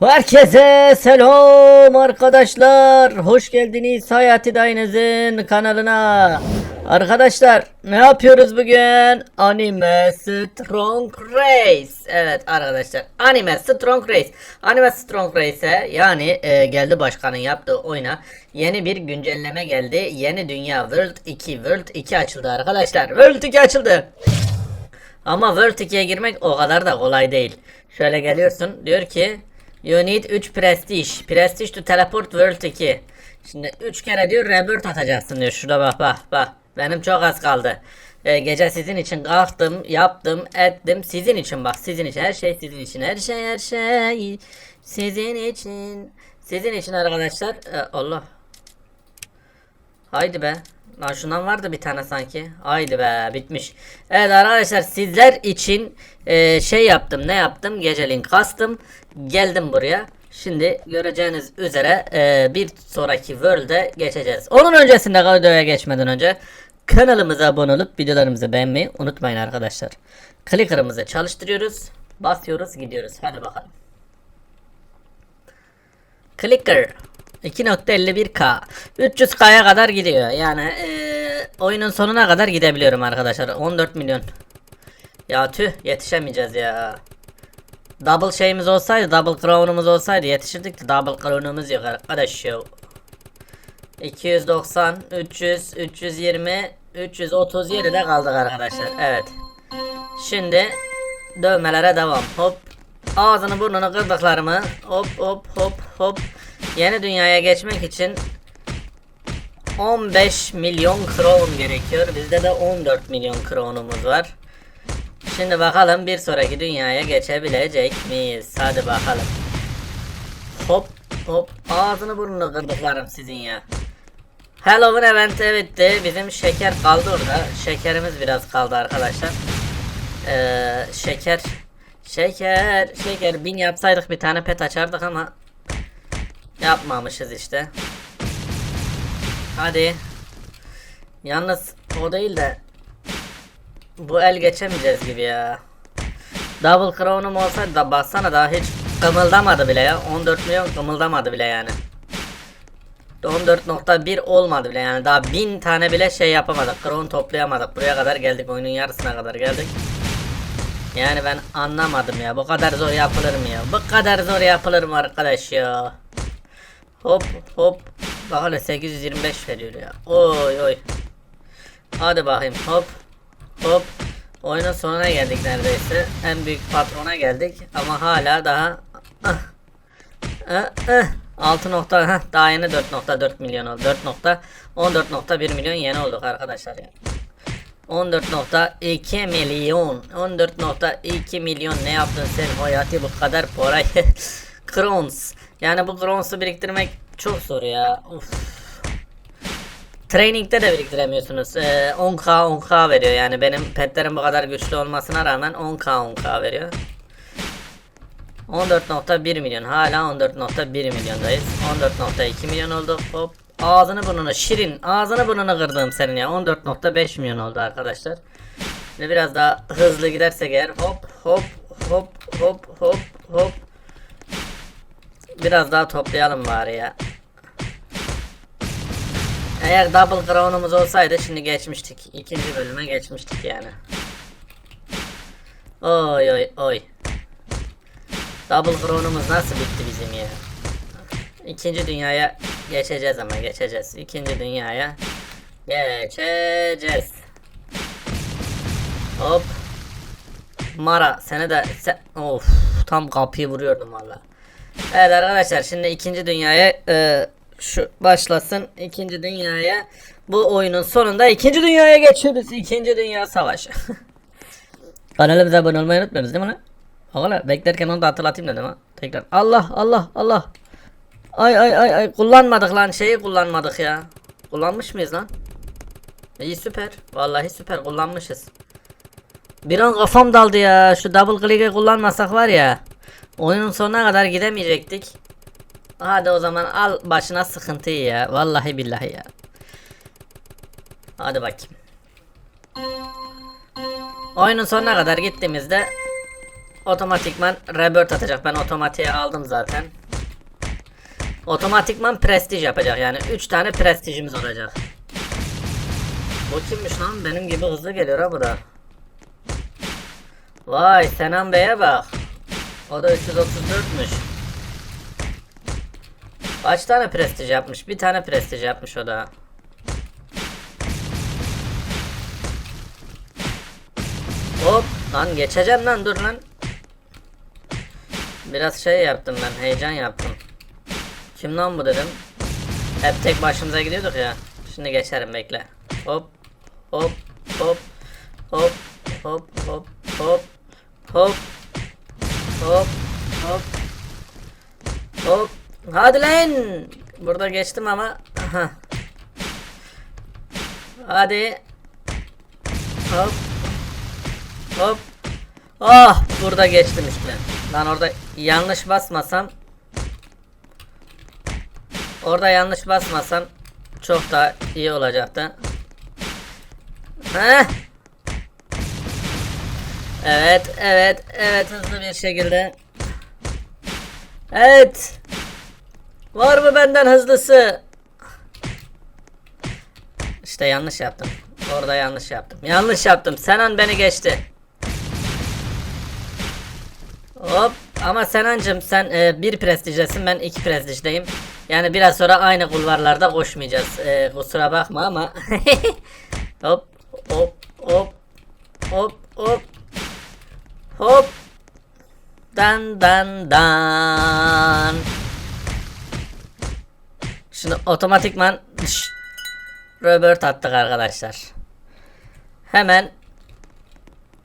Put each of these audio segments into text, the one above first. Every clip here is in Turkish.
Herkese selam arkadaşlar. Hoş geldiniz Hayati Dayınızın kanalına. Arkadaşlar ne yapıyoruz bugün? Anime Strong Race. Evet arkadaşlar Anime Strong Race. Anime Strong Race'e yani e, geldi başkanın yaptığı oyuna yeni bir güncelleme geldi. Yeni Dünya World 2 World 2 açıldı arkadaşlar. World 2 açıldı. Ama World 2'ye girmek o kadar da kolay değil. Şöyle geliyorsun diyor ki You need 3 prestige. Prestige to teleport World 2. Şimdi 3 kere diyor rebirth atacaksın diyor. Şurada bak bak bak. Benim çok az kaldı. Ee, gece sizin için kalktım, yaptım, ettim. Sizin için bak sizin için. Her şey sizin için. Her şey her şey sizin için. Sizin için arkadaşlar. Ee, Allah. Haydi be. Lan şundan vardı bir tane sanki. Haydi be bitmiş. Evet arkadaşlar sizler için e, şey yaptım ne yaptım geceliğin kastım. Geldim buraya. Şimdi göreceğiniz üzere e, bir sonraki World'e geçeceğiz. Onun öncesinde videoya geçmeden önce kanalımıza abone olup videolarımızı beğenmeyi unutmayın arkadaşlar. Clicker'ımızı çalıştırıyoruz. Basıyoruz gidiyoruz. Hadi bakalım. Clicker 2.51k 300k'ya kadar gidiyor. Yani eee, oyunun sonuna kadar gidebiliyorum arkadaşlar. 14 milyon. Ya tüh yetişemeyeceğiz ya. Double şeyimiz olsaydı double crown'umuz olsaydı yetişirdik de double crown'umuz yok arkadaş ya. 290 300 320 337'de kaldık arkadaşlar. Evet. Şimdi dövmelere devam. Hop. Ağzını burnunu kırdıklarımı. Hop hop hop hop yeni dünyaya geçmek için 15 milyon crown gerekiyor. Bizde de 14 milyon crown'umuz var. Şimdi bakalım bir sonraki dünyaya geçebilecek miyiz? Hadi bakalım. Hop hop ağzını burnunu kırdıklarım sizin ya. Halloween eventi bitti. Bizim şeker kaldı orada. Şekerimiz biraz kaldı arkadaşlar. Ee, şeker Şeker, şeker bin yapsaydık bir tane pet açardık ama yapmamışız işte. Hadi. Yalnız o değil de bu el geçemeyeceğiz gibi ya. Double crown'um olsaydı da bassana daha hiç kımıldamadı bile ya. 14 milyon kımıldamadı bile yani. 14.1 olmadı bile yani daha bin tane bile şey yapamadık. Crown toplayamadık. Buraya kadar geldik. Oyunun yarısına kadar geldik. Yani ben anlamadım ya. Bu kadar zor yapılır mı ya? Bu kadar zor yapılır mı arkadaş ya? Hop hop. Bak hele 825 veriyor ya. Oy oy. Hadi bakayım hop. Hop. Oyunun sonuna geldik neredeyse. En büyük patrona geldik. Ama hala daha... Ah. Ah, ah. 6 nokta heh, daha yeni 4.4 milyon oldu. 4 nokta 14.1 milyon yeni olduk arkadaşlar ya. 14.2 milyon 14.2 milyon ne yaptın sen hayatı bu kadar parayı Crowns yani bu Crowns'u biriktirmek çok zor ya. Uf. Training'de de biriktiremiyorsunuz. Ee, 10k 10k veriyor. Yani benim petlerim bu kadar güçlü olmasına rağmen 10k 10k veriyor. 14.1 milyon. Hala 14.1 milyondayız. 14.2 milyon oldu hop. Ağzını burnunu şirin ağzını burnunu kırdım senin ya. 14.5 milyon oldu arkadaşlar. Şimdi biraz daha hızlı gidersek eğer hop hop hop hop hop hop Biraz daha toplayalım bari ya Eğer double crown'umuz olsaydı şimdi geçmiştik ikinci bölüme geçmiştik yani Oy oy oy Double crown'umuz nasıl bitti bizim ya İkinci dünyaya geçeceğiz ama geçeceğiz. İkinci dünyaya geçeceğiz. Hop. Mara seni de sen of tam kapıyı vuruyordum valla. Evet arkadaşlar şimdi ikinci dünyaya e, şu başlasın ikinci dünyaya bu oyunun sonunda ikinci dünyaya geçiyoruz. İkinci dünya savaşı. Kanalımıza abone olmayı unutmuyoruz değil mi lan? Valla beklerken onu da hatırlatayım dedim ha. Tekrar. Allah Allah Allah. Ay ay ay ay kullanmadık lan şeyi kullanmadık ya. Kullanmış mıyız lan? İyi süper. Vallahi süper kullanmışız. Bir an kafam daldı ya. Şu double click'i kullanmasak var ya. Oyunun sonuna kadar gidemeyecektik. Hadi o zaman al başına sıkıntıyı ya. Vallahi billahi ya. Hadi bakayım. Oyunun sonuna kadar gittiğimizde otomatikman rebirth atacak. Ben otomatiğe aldım zaten. Otomatikman prestij yapacak yani 3 tane prestijimiz olacak. Bu kimmiş lan? Benim gibi hızlı geliyor ha bu da. Vay Senan Bey'e bak. O da 334'müş. Kaç tane prestij yapmış? Bir tane prestij yapmış o da. Hop lan geçeceğim lan dur lan. Biraz şey yaptım ben heyecan yaptım. Kim lan bu dedim. Hep tek başımıza gidiyorduk ya. Şimdi geçerim bekle. Hop hop hop hop hop hop hop hop hop hop. Hop. Hadi lan. Burada geçtim ama hadi. Hop. Hop. Ah burada geçtim işte. Ben orada yanlış basmasam orada yanlış basmasam çok daha iyi olacaktı. Heh. Evet, evet, evet hızlı bir şekilde. Evet. Var mı benden hızlısı? İşte yanlış yaptım. Orada yanlış yaptım. Yanlış yaptım. Senan beni geçti. Hop. Ama Senancım sen e, bir prestijdesin ben iki prestijdeyim. Yani biraz sonra aynı kulvarlarda koşmayacağız. E, kusura bakma ama. hop hop hop hop hop hop dan dan dan Şimdi otomatikman şş, Robert attık arkadaşlar. Hemen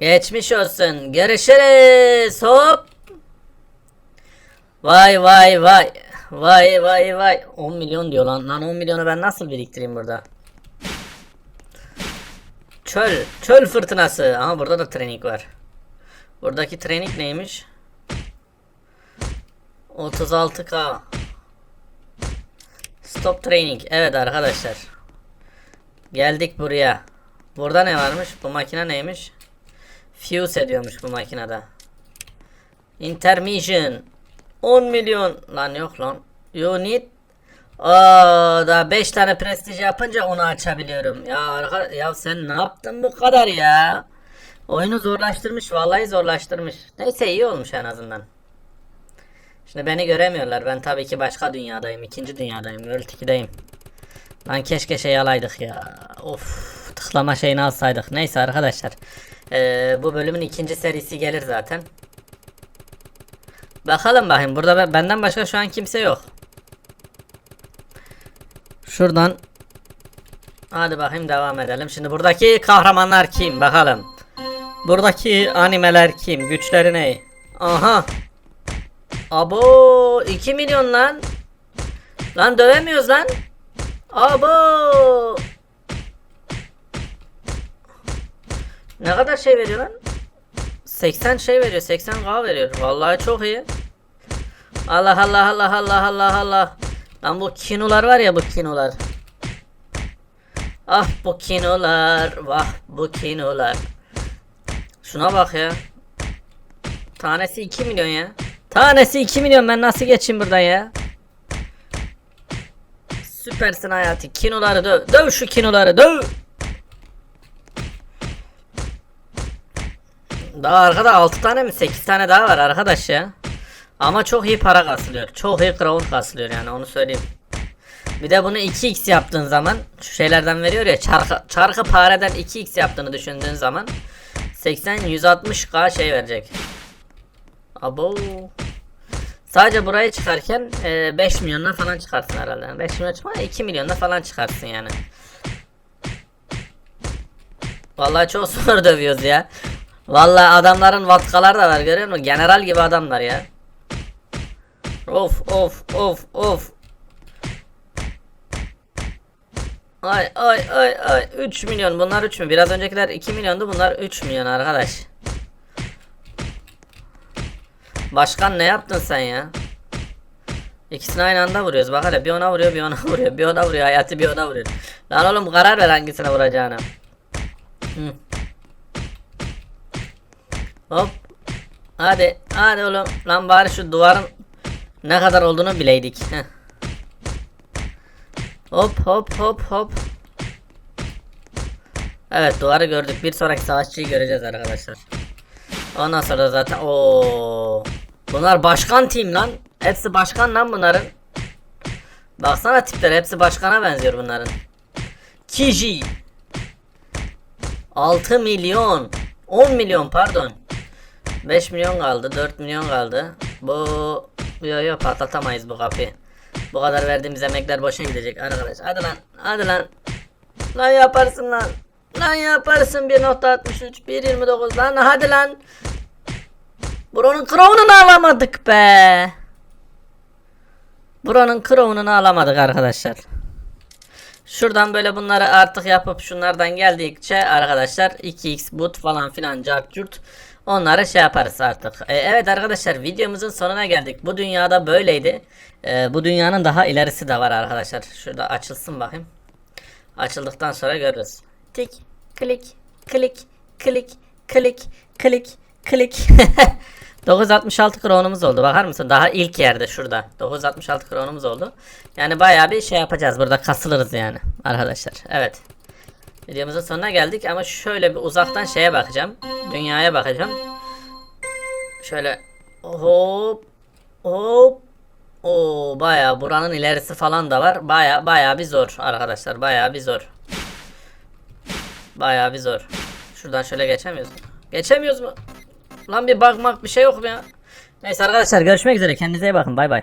geçmiş olsun. Görüşürüz. Hop. Vay vay vay. Vay vay vay. 10 milyon diyor lan. Lan 10 milyonu ben nasıl biriktireyim burada? Çöl. Çöl fırtınası. Ama burada da training var. Buradaki training neymiş? 36k. Stop training. Evet arkadaşlar. Geldik buraya. Burada ne varmış? Bu makine neymiş? Fuse ediyormuş bu makinede. Intermission. 10 milyon. Lan yok lan. Unit. Aa, daha 5 tane prestij yapınca onu açabiliyorum. Ya ya sen ne yaptın bu kadar ya? Oyunu zorlaştırmış. Vallahi zorlaştırmış. Neyse iyi olmuş en azından. Şimdi beni göremiyorlar. Ben tabii ki başka dünyadayım. ikinci dünyadayım. World 2'deyim. Lan keşke şey alaydık ya. Of tıklama şeyini alsaydık. Neyse arkadaşlar. Ee, bu bölümün ikinci serisi gelir zaten. Bakalım bakayım. Burada be- benden başka şu an kimse yok. Şuradan Hadi bakayım devam edelim. Şimdi buradaki kahramanlar kim? Bakalım. Buradaki animeler kim? Güçleri ne? Aha. Abo 2 milyon lan. Lan dövemiyoruz lan. Abo. Ne kadar şey veriyor lan? 80 şey veriyor. 80k veriyor. Vallahi çok iyi. Allah Allah Allah Allah Allah Allah. Lan bu kinolar var ya bu kinolar. Ah bu kinolar. Vah bu kinolar. Şuna bak ya. Tanesi 2 milyon ya. Tanesi 2 milyon ben nasıl geçeyim buradan ya? Süpersin hayatı. Kinoları döv. Döv şu kinoları döv. Daha arkada 6 tane mi 8 tane daha var arkadaş ya. Ama çok iyi para kasılıyor. Çok iyi crown kasılıyor yani onu söyleyeyim. Bir de bunu 2x yaptığın zaman şu şeylerden veriyor ya çarkı, çarkı pareden 2x yaptığını düşündüğün zaman 80 160k şey verecek. Abo. Sadece burayı çıkarken e, 5 milyonla falan çıkarsın herhalde. Yani 5 milyon çıkma 2 milyonla falan çıkarsın yani. Vallahi çok zor dövüyoruz ya. Vallahi adamların vatkalar da var görüyor musun? General gibi adamlar ya. Of of of of. Ay ay ay ay 3 milyon bunlar 3 mü? Biraz öncekiler 2 milyondu bunlar 3 milyon arkadaş. Başkan ne yaptın sen ya? İkisini aynı anda vuruyoruz. Bak hele bir ona vuruyor bir ona vuruyor. Bir ona vuruyor hayatı bir ona vuruyor. Lan oğlum karar ver hangisine vuracağını. Hı. Hop. Hadi hadi oğlum. Lan bari şu duvarın ne kadar olduğunu bileydik. Heh. Hop hop hop hop. Evet duvarı gördük. Bir sonraki savaşçıyı göreceğiz arkadaşlar. Ondan sonra zaten o Bunlar başkan team lan. Hepsi başkan lan bunların. Baksana tipler hepsi başkana benziyor bunların. Kiji. 6 milyon. 10 milyon pardon. 5 milyon kaldı. 4 milyon kaldı. Bu yo yo patlatamayız bu kapıyı. Bu kadar verdiğimiz emekler boşa gidecek arkadaş. Hadi lan. Hadi lan. Lan yaparsın lan. Lan yaparsın 1.63 1.29 lan hadi lan. Buranın crown'unu alamadık be. Buranın crown'unu alamadık arkadaşlar. Şuradan böyle bunları artık yapıp şunlardan geldikçe arkadaşlar 2x boot falan filan cart curt onları şey yaparız artık. E, evet arkadaşlar videomuzun sonuna geldik. Bu dünyada böyleydi. E, bu dünyanın daha ilerisi de var arkadaşlar. Şurada açılsın bakayım. Açıldıktan sonra görürüz. Tik, klik, klik, klik, klik, klik, klik. 966 kronumuz oldu. Bakar mısın? Daha ilk yerde şurada. 966 kronumuz oldu. Yani bayağı bir şey yapacağız. Burada kasılırız yani arkadaşlar. Evet. Videomuzun sonuna geldik ama şöyle bir uzaktan şeye bakacağım. Dünyaya bakacağım. Şöyle hop hop o bayağı buranın ilerisi falan da var. Bayağı bayağı bir zor arkadaşlar. Bayağı bir zor. Bayağı bir zor. Şuradan şöyle geçemiyoruz? Geçemiyoruz mu? Lan bir bakmak bir şey yok mu ya? Neyse arkadaşlar görüşmek üzere. Kendinize iyi bakın. Bay bay.